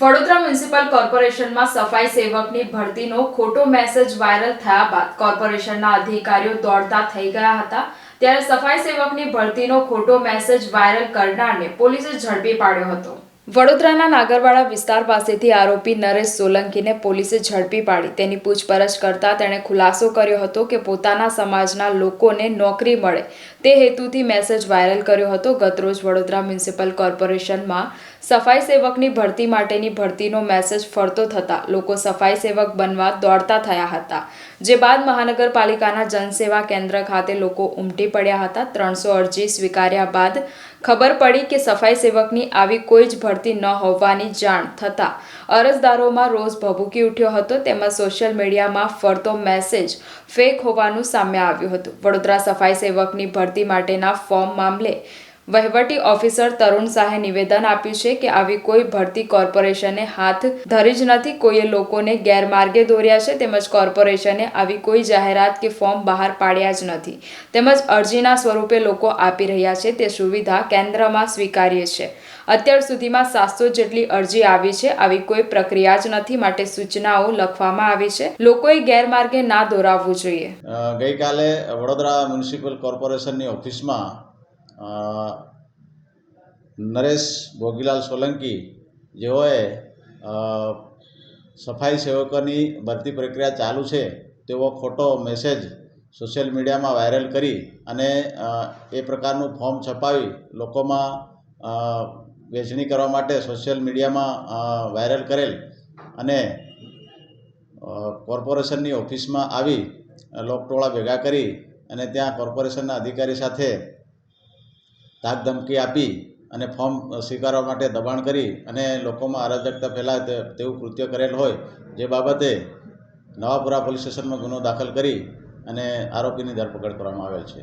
Vadodara municipal કોર્પોરેશનમાં સફાઈ સેવકની ભરતીનો ખોટો message viral થયા બાદ કોર્પોરેશનના અધિકારીઓ દોડતા થઈ ગયા હતા. ત્યારે સફાઈ સેવકની ભરતીનો ખોટો મેસેજ વાયરલ કરનારને પોલીસે ઝડપી પાડ્યો હતો. વડોદરાના નાગરવાડા વિસ્તાર પાસેથી આરોપી નરેશ સોલંકીને પોલીસે ઝડપી પાડી. તેની પૂછપરછ કરતા તેણે ખુલાસો કર્યો હતો કે પોતાના સમાજના લોકોને નોકરી મળે તે હેતુથી મેસેજ વાયરલ કર્યો હતો. ગતરોજ વડોદરા મ્યુનિસિપલ કોર્પોરેશનમાં સફાઈ સેવકની ભરતી માટેની ભરતીનો મેસેજ ફરતો થતા લોકો સફાઈ સેવક બનવા દોડતા થયા હતા. જે બાદ મહાનગરપાલિકાના જનસેવા કેન્દ્ર ખાતે લોકો ઉમટી પડ્યા હતા. ત્રણસો અરજી સ્વીકાર્યા બાદ ખબર પડી કે સફાઈ સેવકની આવી કોઈ જ ભરતી ન હોવાની જાણ થતાં અરજદારોમાં રોષ ભભૂકી ઉઠ્યો હતો. તેમજ સોશિયલ મીડિયામાં ફરતો મેસેજ ફેક હોવાનું સામે આવ્યું હતું. વડોદરા સફાઈ સેવકની ભરતી માટેના ફોર્મ મામલે વહીવટી ઓફિસર તરુણ શાહે નિવેદન આપ્યું છે કે આવી કોઈ ભરતી કોર્પોરેશને હાથ ધરી જ નથી. કોઈએ લોકોને ગેરમાર્ગે દોર્યા છે તેમજ કોર્પોરેશને આવી કોઈ જાહેરાત કે ફોર્મ બહાર પાડ્યા જ નથી. તેમજ અરજીના સ્વરૂપે લોકો આપી રહ્યા છે. તે સુવિધા કેન્દ્રમાં સ્વીકાર્ય છે. અત્યાર સુધીમાં સાતસો જેટલી અરજી આવી છે. આવી કોઈ પ્રક્રિયા જ નથી માટે સૂચનાઓ લખવામાં આવી છે. લોકોએ ગેરમાર્ગે ના દોરાવવું જોઈએ. ગઈકાલે વડોદરા મ્યુનિસિપલ કોર્પોરેશનની ઓફિસમાં નરેશ ભોગીલાલ સોલંકી જેઓએ સફાઈ સેવકોની ભરતી પ્રક્રિયા ચાલુ છે તેવો ખોટો મેસેજ સોશિયલ મીડિયામાં વાયરલ કરી અને એ પ્રકારનું ફોર્મ છપાવી લોકોમાં વેચણી કરવા માટે સોશિયલ મીડિયામાં વાયરલ કરેલ અને કોર્પોરેશનની ઓફિસમાં આવી લોકટોળા ભેગા કરી અને ત્યાં કોર્પોરેશનના અધિકારી સાથે ધાક ધમકી આપી અને ફોર્મ સ્વીકારવા માટે દબાણ કરી અને લોકોમાં અરાજકતા ફેલાય તેવું કૃત્ય કરેલ હોય જે બાબતે નવાપુરા પોલીસ સ્ટેશનમાં ગુનો દાખલ કરી અને આરોપીની ધરપકડ કરવામાં આવેલ છે.